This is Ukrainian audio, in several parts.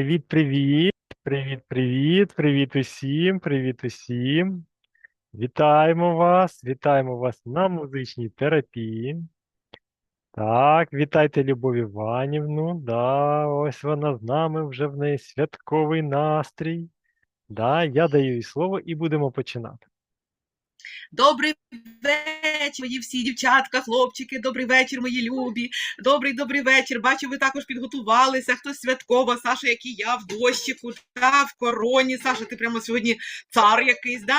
Привіт, привіт, привіт, привіт, привіт усім, привіт усім. Вітаємо вас, вітаємо вас на музичній терапії. Так, вітайте Любов Іванівну. Да, ось вона з нами, вже в неї святковий настрій. Да, я даю їй слово і будемо починати. Добрий вечір, мої всі дівчатка, хлопчики. Добрий вечір, мої любі. Добрий добрий вечір. Бачу, ви також підготувалися. Хтось святково, Саша, як і я, в дощику, та в короні. Саша, ти прямо сьогодні цар якийсь, да?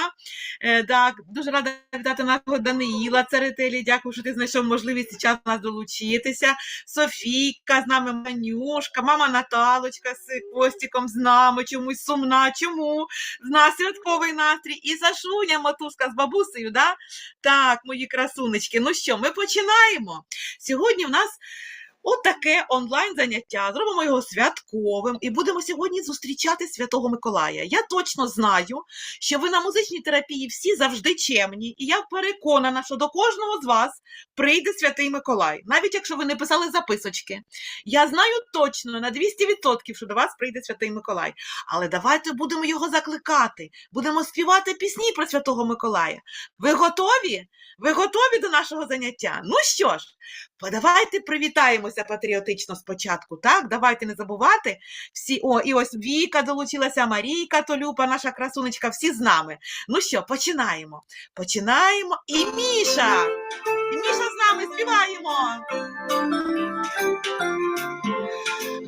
Е, так, дуже рада вітати нашого Даниїла Церетелі. Дякую, що ти знайшов можливість час нас долучитися. Софійка з нами, Манюшка, мама Наталочка з Костіком з нами. Чомусь сумна. Чому? з нас святковий настрій. І Сашуня, матуска з бабусею, да? Так, мої красунечки. Ну що, ми починаємо. Сьогодні в нас отаке онлайн заняття. Зробимо його святковим і будемо сьогодні зустрічати Святого Миколая. Я точно знаю, що ви на музичній терапії всі завжди чемні, і я переконана, що до кожного з вас прийде Святий Миколай, навіть якщо ви не писали записочки. Я знаю точно на 200%, що до вас прийде Святий Миколай. Але давайте будемо його закликати, будемо співати пісні про Святого Миколая. Ви готові? Ви готові до нашого заняття? Ну що ж, давайте привітаємося патріотично спочатку. Так, давайте не забувати. Всі, о, і ось Віка долучилася, Марійка Толюпа, наша красунечка, всі з нами. Ну що, починаємо. Починаємо. І Міша! І Міша з нами співаємо.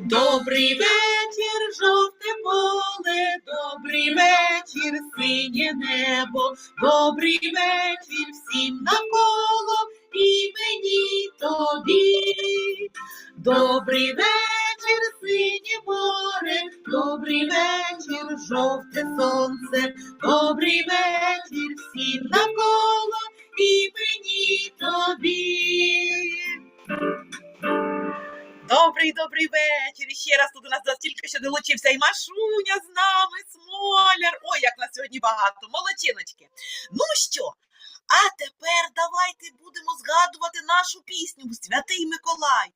Добрий вечір, жовте поле, добрий вечір, синє небо, добрий вечір всім навколо і мені тобі. Добрий вечір, синє море, добрий вечір, жовте сонце, добрий вечір всім навколо і мені тобі. Добрий, добрий вечір. Долучився і Машуня з нами, Смоляр. Ой, як нас сьогодні багато. Молодчиночки. Ну що? А тепер давайте будемо згадувати нашу пісню Святий Миколай.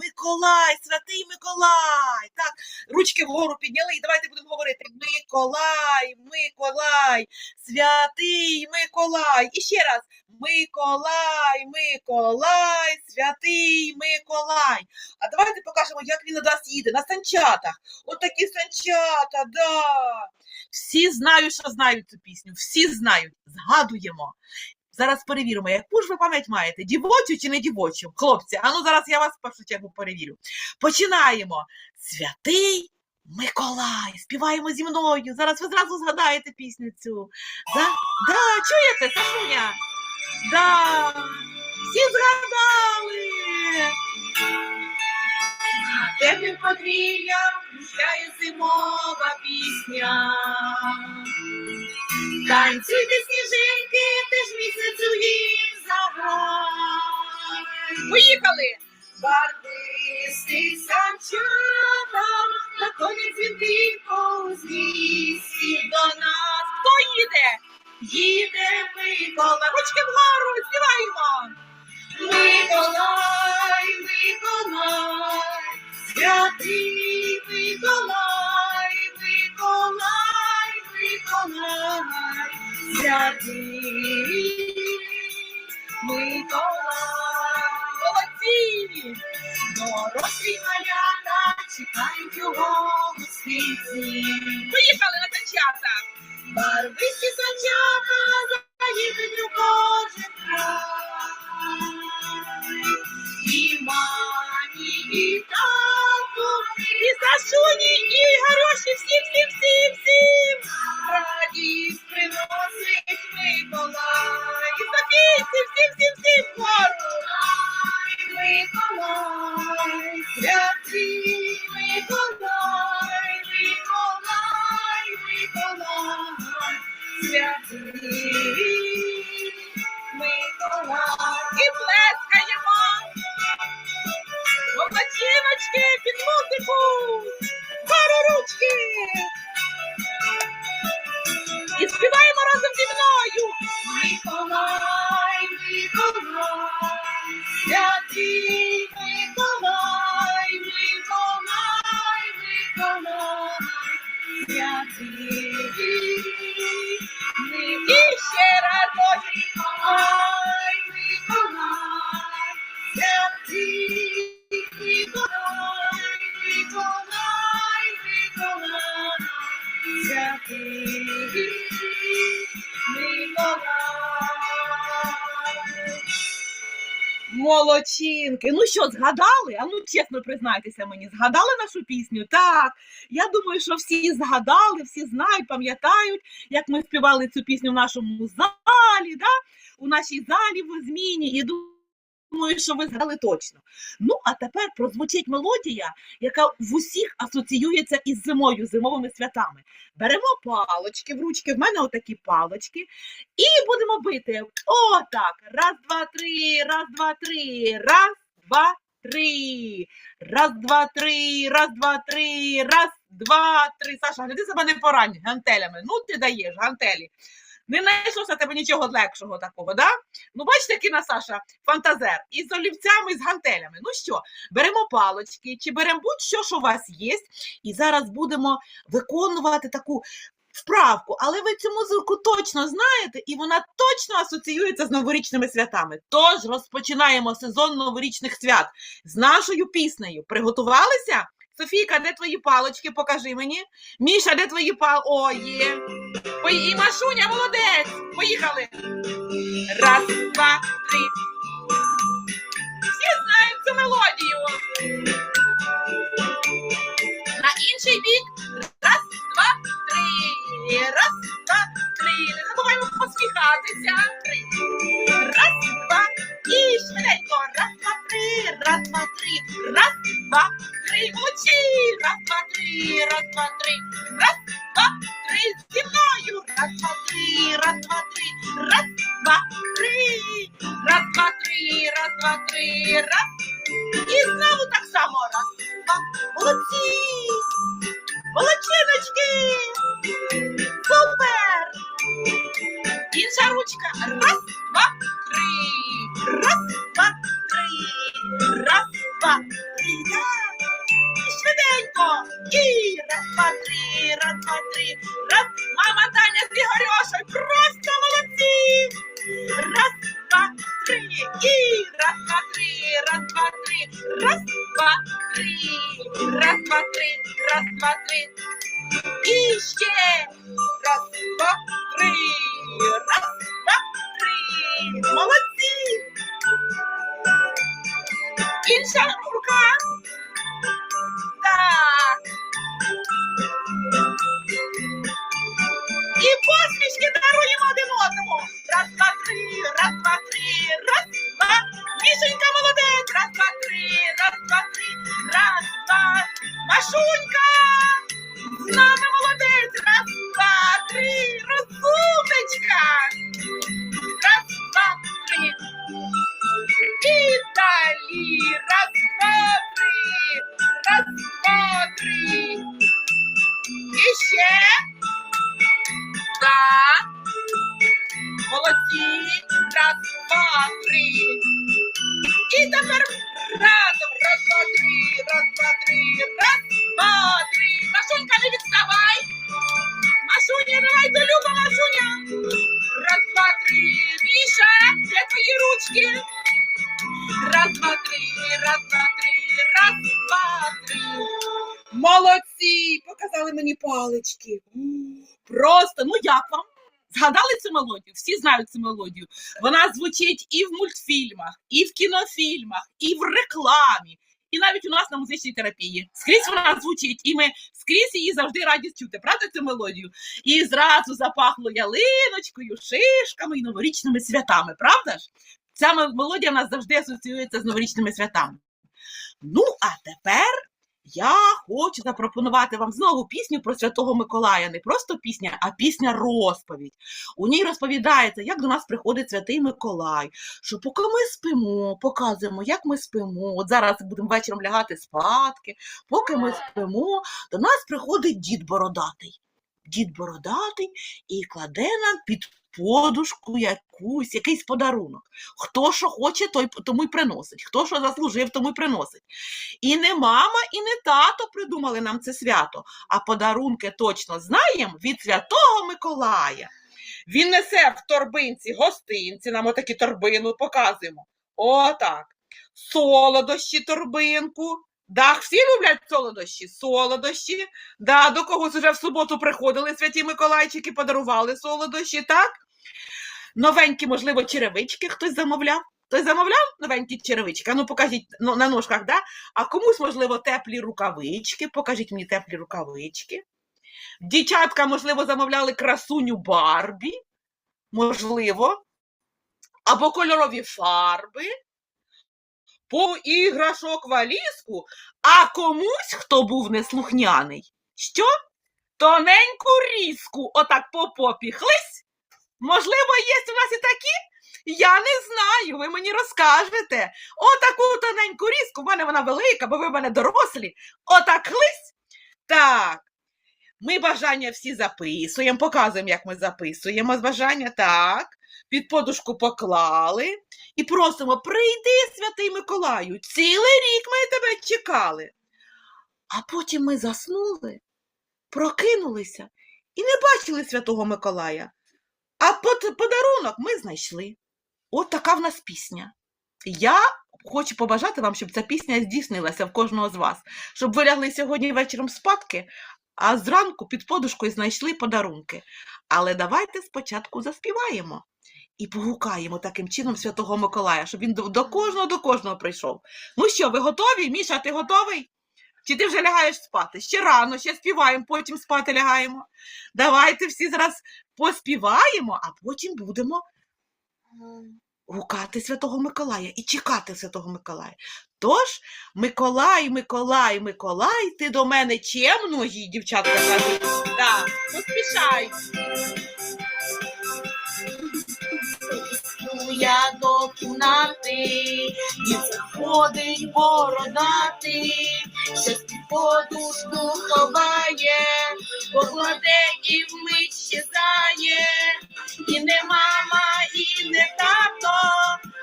Миколай, святий Миколай. Так, ручки вгору підняли і давайте будемо говорити. Миколай, Миколай, святий Миколай. І ще раз. Миколай, Миколай, святий Миколай. А давайте покажемо, як він до нас їде на санчатах. От такі санчата, да. Всі знають, що знають цю пісню. Всі знають. Згадуємо. Зараз перевіримо, яку ж ви пам'ять маєте, дівочу чи не дівочу? Хлопці, а ну зараз я вас в першу чергу перевірю. Починаємо. Святий Миколай. Співаємо зі мною. Зараз ви зразу згадаєте пісню цю. Да? Да, чуєте, Сашуня? Да. Всі згадали. Теплим подвір'ям кружляє зимова пісня. Танцюйте сніжинки, теж місяцю їм заграй. Поїхали! Барвистий санчата, на коні дзвінки повзлісі до нас. Хто їде? Їде Микола. Ручки вгору, співаємо. Миколай, Миколай, святий Миколай, Миколай, Миколай, святий Миколай. Молодці! Дорослі малята чекають його гостиці. Поїхали на санчата! Барвисті санчата заїдуть у кожен край. І мані, і тату, і Сашуні, і Гароші, всім, Миколай, святий Миколай, Молодчинки. Ну що, згадали? А ну чесно признайтеся мені, згадали нашу пісню? Так. Я думаю, що всі згадали, всі знають, пам'ятають, як ми співали цю пісню в нашому залі, да? у нашій залі в зміні. І думаю, що ви згадали точно. Ну, а тепер прозвучить мелодія, яка в усіх асоціюється із зимою, зимовими святами. Беремо палочки в ручки, в мене отакі палочки, і будемо бити. Отак. Раз, два, три, раз, два, три, раз, два, три. Раз, два, три, раз, два, три, раз, два, три. Саша, гляди себе не порань гантелями. Ну, ти даєш гантелі. Не знайшлося тебе нічого легшого такого, да? Ну, бачите, який на Саша фантазер. І з олівцями, і з гантелями. Ну що, беремо палочки, чи беремо будь-що, що у вас є, і зараз будемо виконувати таку вправку. Але ви цю музику точно знаєте, і вона точно асоціюється з новорічними святами. Тож розпочинаємо сезон новорічних свят з нашою піснею. Приготувалися? Софійка, де твої палочки? Покажи мені. Міша, де твої пал? О, є. І Машуня, молодець. Поїхали. Раз, два, три. Всі знають цю мелодію. На інший бік. Раз, два, три. Раз, два, три. Не забуваємо посміхатися. Три. Раз, два. І швиденько. Раз, два, три. Раз, два, три. Раз, два, три. Молодці. Раз, два, три. Раз, два, три. Раз, два, три. Зі мною. Раз, два, три. Раз, два, три. Раз, два, три. Раз, два, три. Раз, два, три. Раз. І знову так само. Раз, два. Молодці. Молодчиночки. Супер. Інша ручка. Раз, два, три. Раз, два, три. Раз, два, три. І Швиденько. І раз, два, три. Машунька. До Люба, Машуня. Раз, два, три. Міша, де твої ручки? Раз, два, три. Раз, два, три. Раз, два, три. Молодці! Показали мені палички. Просто, ну як вам? Згадали цю мелодію? Всі знають цю мелодію. Вона звучить і в мультфільмах, і в кінофільмах, і в рекламі, і навіть у нас на музичній терапії. Скрізь вона звучить, і ми скрізь її завжди раді чути. Правда цю мелодію? І зразу запахло ялиночкою, шишками і новорічними святами. Правда ж? Ця мел- мелодія в нас завжди асоціюється з новорічними святами. Ну, а тепер я хочу запропонувати вам знову пісню про Святого Миколая. Не просто пісня, а пісня розповідь. У ній розповідається, як до нас приходить Святий Миколай, що поки ми спимо, показуємо, як ми спимо. От зараз будемо вечором лягати спадки. Поки ми спимо, до нас приходить дід Бородатий. Дід Бородатий і кладе нам під подушку якусь, якийсь подарунок. Хто що хоче, той тому й приносить. Хто що заслужив, тому й приносить. І не мама, і не тато придумали нам це свято, а подарунки точно знаємо від Святого Миколая. Він несе в торбинці гостинці, нам отакі торбину показуємо. Отак. солодощі, торбинку. Да, всі люблять солодощі, солодощі. Да, до когось вже в суботу приходили святі Миколайчики, подарували солодощі, так? Новенькі, можливо, черевички хтось замовляв. Хтось замовляв новенькі черевички? Ну покажіть ну, на ножках, да? А комусь, можливо, теплі рукавички. Покажіть мені теплі рукавички. Дівчатка, можливо, замовляли красуню Барбі. Можливо. Або кольорові фарби. По іграшок валізку, а комусь, хто був неслухняний, що? Тоненьку різку, отак по попі хлись. Можливо, є у вас і такі? Я не знаю, ви мені розкажете. Отаку тоненьку різку, в мене вона велика, бо ви в мене дорослі. Отак хлись. Так. Ми бажання всі записуємо, показуємо, як ми записуємо бажання. Так. Під подушку поклали і просимо, прийди, святий Миколаю. Цілий рік ми тебе чекали. А потім ми заснули, прокинулися і не бачили святого Миколая. А подарунок ми знайшли. От така в нас пісня. Я хочу побажати вам, щоб ця пісня здійснилася в кожного з вас, щоб ви лягли сьогодні вечором спадки, а зранку під подушкою знайшли подарунки. Але давайте спочатку заспіваємо і погукаємо таким чином Святого Миколая, щоб він до, кожного до кожного прийшов. Ну що, ви готові? Міша, ти готовий? Чи ти вже лягаєш спати? Ще рано, ще співаємо, потім спати лягаємо. Давайте всі зараз поспіваємо, а потім будемо гукати Святого Миколая і чекати Святого Миколая. Тож, Миколай, Миколай, Миколай, ти до мене чемної, дівчатка кажуть. Так, поспішай. Я до і заходить бородатий, що під подушку ховає, покладе і вмить щезає, і не мама, і не тато,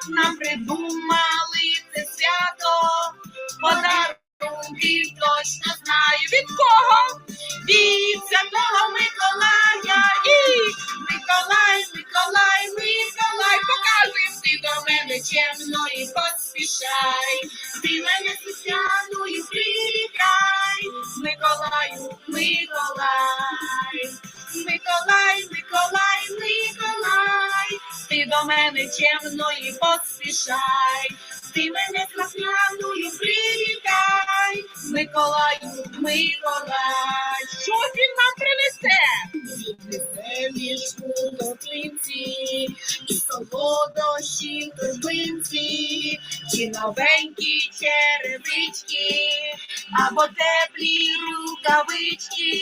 нам придумали це свято, подарунки точно знаю від кого? Від святого Миколая мене і поспішай, ти мене слухняною привітай, Миколаю, Миколай, Миколай, Миколай, Миколай, ти до мене чемно і поспішай, ти мене слухняною привітай, Миколаю, Миколай, в торбинці, чи новенькі черевички, або теплі рукавички,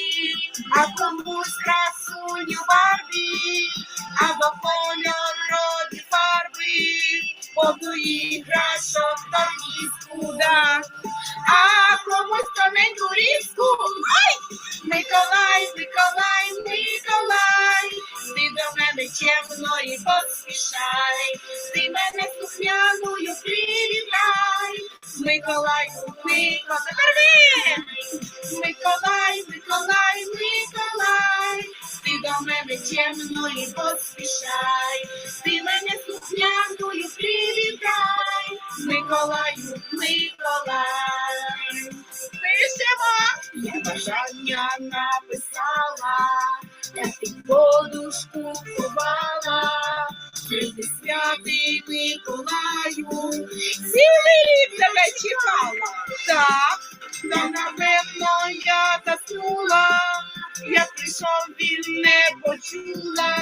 а комусь красуню барві, або кольорові фарби, повну іграшок та міску, да. а комусь тоненьку різку, ай! Миколай, Миколай, Миколай, ти до мене чемно і поспішай, ти мене слухняною привітай, Миколай, Миколай, тепер ви! Миколай, Миколай, Миколай, ти до мене чемно і поспішай, ти мене слухняною привітай, Миколаю, Миколай. Пишемо! Я бажання написала, я під подушку ховала, прийди святий Миколаю, Цілий рік тебе чекала. Так. та напевно я заснула, як прийшов він не почула,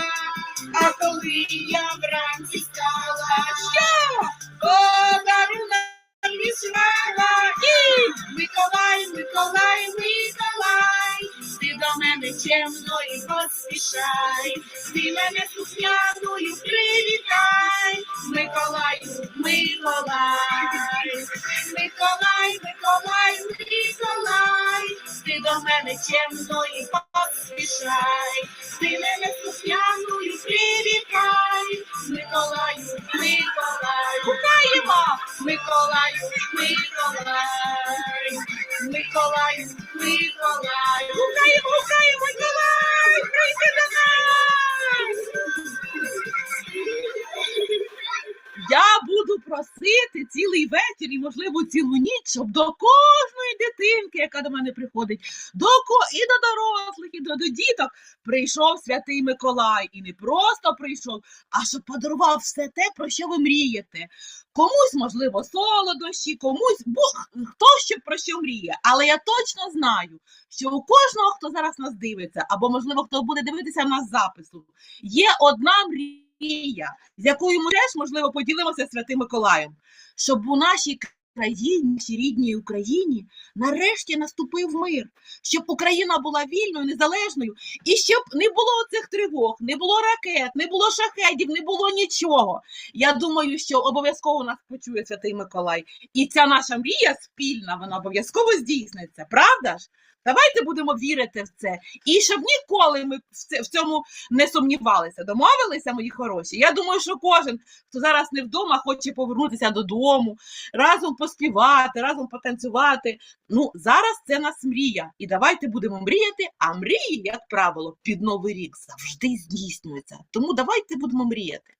а коли я вранці стала, що? Подарунок пізнала і Миколай, Миколай, Миколай, ти до мене чемно і поспішай, ти мене слухняною привітай, Миколай, Миколай, Миколай, Миколай, до мене чемно і поспішай, ти мене слухняною привітай, Миколаю, Миколай, гукаємо, Миколаю, Миколай, Миколаю, Миколай, гукаємо, гукаємо, Миколай, прийди до нас! Я буду просити цілий вечір. і, можливо, цілу ніч, щоб до кожної дитинки, яка до мене приходить, до ко і до дорослих, і до, до діток прийшов святий Миколай. І не просто прийшов, а щоб подарував все те, про що ви мрієте. Комусь, можливо, солодощі, комусь Бог хто що про що мріє. Але я точно знаю, що у кожного, хто зараз нас дивиться, або можливо, хто буде дивитися нас запису, є одна мрія, з якою ми теж, можливо, поділимося святим Миколаєм, щоб у нашій країні, нашій рідній Україні, нарешті наступив мир, щоб Україна була вільною, незалежною, і щоб не було цих тривог, не було ракет, не було шахедів, не було нічого. Я думаю, що обов'язково нас почує святий Миколай. І ця наша мрія спільна, вона обов'язково здійсниться, правда ж? Давайте будемо вірити в це. І щоб ніколи ми в цьому не сумнівалися. Домовилися, мої хороші. Я думаю, що кожен, хто зараз не вдома, хоче повернутися додому, разом поспівати, разом потанцювати. Ну, зараз це нас мрія. І давайте будемо мріяти, а мрії, як правило, під Новий рік завжди здійснюються. Тому давайте будемо мріяти.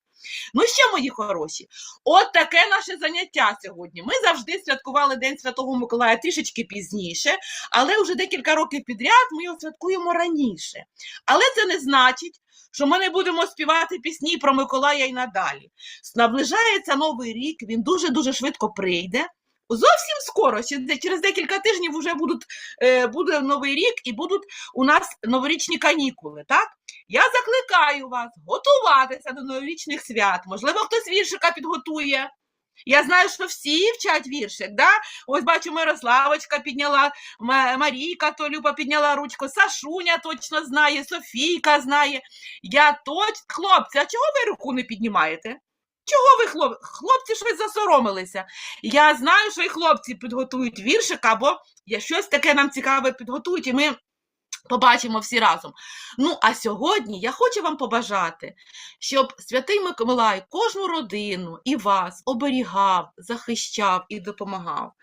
Ну що, мої хороші, от таке наше заняття сьогодні. Ми завжди святкували День Святого Миколая трішечки пізніше, але вже декілька років підряд ми його святкуємо раніше. Але це не значить, що ми не будемо співати пісні про Миколая і надалі. Наближається новий рік, він дуже-дуже швидко прийде. Зовсім скоро, через декілька тижнів вже будуть, е, буде новий рік і будуть у нас новорічні канікули. Так? Я закликаю вас готуватися до новорічних свят. Можливо, хтось віршика підготує. Я знаю, що всі вчать віршик, да? Ось бачу, Мирославочка підняла, Марійка Толюба підняла ручку, Сашуня точно знає, Софійка знає. Я точно. Хлопці, а чого ви руку не піднімаєте? Чого ви, хлоп... хлопці, ж ви засоромилися? Я знаю, що і хлопці підготують віршик, або щось таке нам цікаве підготують, і ми побачимо всі разом. Ну, а сьогодні я хочу вам побажати, щоб святий Миколай кожну родину і вас оберігав, захищав і допомагав.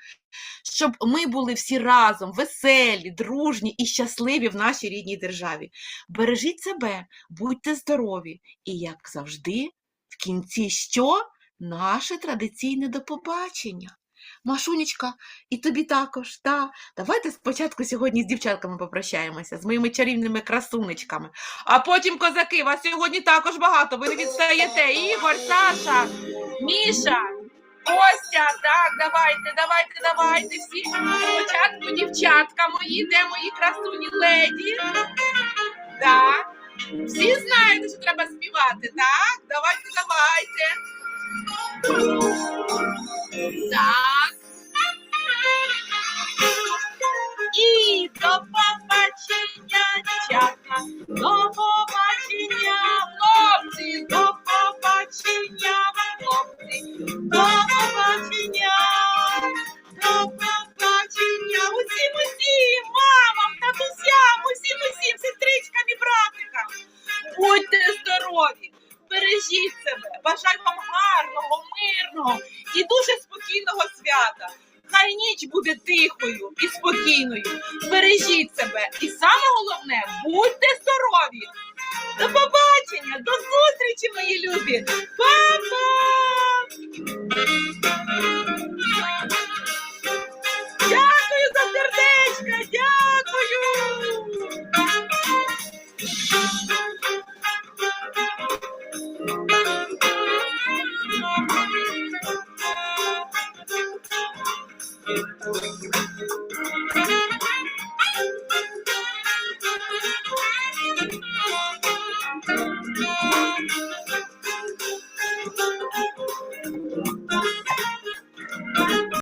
Щоб ми були всі разом веселі, дружні і щасливі в нашій рідній державі. Бережіть себе, будьте здорові, і, як завжди, в кінці що? Наше традиційне до побачення. Машунечка, і тобі також, та. Давайте спочатку сьогодні з дівчатками попрощаємося, з моїми чарівними красунечками. А потім, козаки, вас сьогодні також багато, ви не відстаєте. Ігор, Саша, Міша, Костя, так, давайте, давайте, давайте. Всі спочатку дівчатка мої, де мої красуні леді. Так. Всі знаєте, що треба співати, так? Давайте, давайте. Так. До побачення, до зустрічі, мої любі. Па-па!